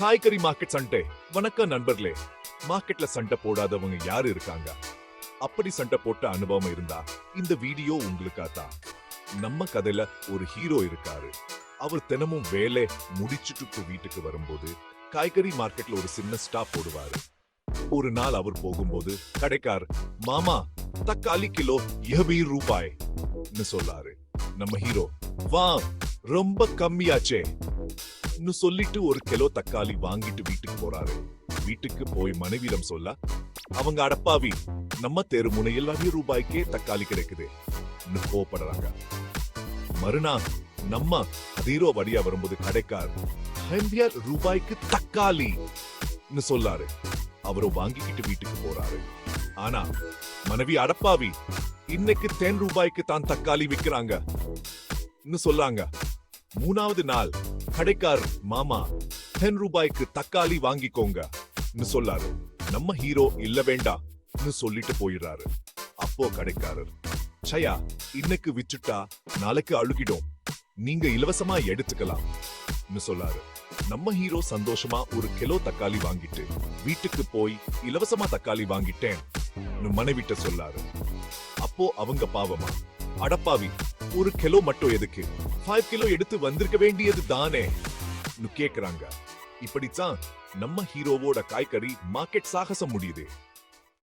காய்கறி market Sunday. வணக்கம் நண்பர்களே. மார்க்கெட்ல சண்டை போடாதவங்க யாரு இருக்காங்க? அப்படி சண்டை போட்ட அனுபவம் இருந்தா இந்த வீடியோ உங்களுக்கா தான் நம்ம கதையில ஒரு ஹீரோ இருக்காரு. அவர் தினமும் வேலை முடிச்சுட்டு வீட்டுக்கு வரும்போது காய்கறி மார்க்கெட்ல ஒரு சின்ன ஸ்டாப் போடுவாரு. ஒரு நாள் அவர் போகும்போது கடைக்கார் மாமா தக்காளி கிலோ இருபது ரூபாய் சொல்லாரு. நம்ம ஹீரோ வா ரொம்ப கம்மியாச்சே. ன்னு சொல்லிட்டு ஒரு கிலோ தக்காளி வாங்கிட்டு வீட்டுக்கு போறாரு. வீட்டுக்கு போய் மனைவிடம் சொல்ல அவங்க அடப்பாவி நம்ம தெரு முனையில் அதிக ரூபாய்க்கே தக்காளி கிடைக்குது கோபப்படுறாங்க மறுநாள் நம்ம ஹீரோ வழியா வரும்போது கடைக்கார் ஹெம்பியர் ரூபாய்க்கு தக்காளி சொல்லாரு. அவரும் வாங்கிக்கிட்டு வீட்டுக்கு போறாரு. ஆனா மனைவி அடப்பாவி இன்னைக்கு தென் ரூபாய்க்கு தான் தக்காளி விக்கிறாங்க சொல்லாங்க. மூணாவது நாள் கடைக்கார் மாமா டென் ரூபாய்க்கு தக்காளி வாங்கிக்கோங்க. சொல்லாரு. நம்ம ஹீரோ இல்ல வேண்டாம்னு சொல்லிட்டு போயிடுறாரு அப்போ கடைக்காரர் சயா இன்னைக்கு விற்றுட்டா நாளைக்கு அழுகிடும். நீங்க இலவசமா எடுத்துக்கலாம். சொல்லாரு. நம்ம ஹீரோ சந்தோஷமா ஒரு கிலோ தக்காளி வாங்கிட்டு வீட்டுக்கு போய் இலவசமா தக்காளி வாங்கிட்டேன். மனைவிட்ட சொல்லாரு. அப்போ அவங்க பாவமா அடப்பாவி ஒரு கிலோ மட்டும் எதுக்கு? ஃபைவ் கிலோ எடுத்து வந்திருக்க வேண்டியது தானே? கேக்குறாங்க. இப்படித்தான் நம்ம ஹீரோவோட காய்கறி மார்க்கெட் சாகசம் முடியுது.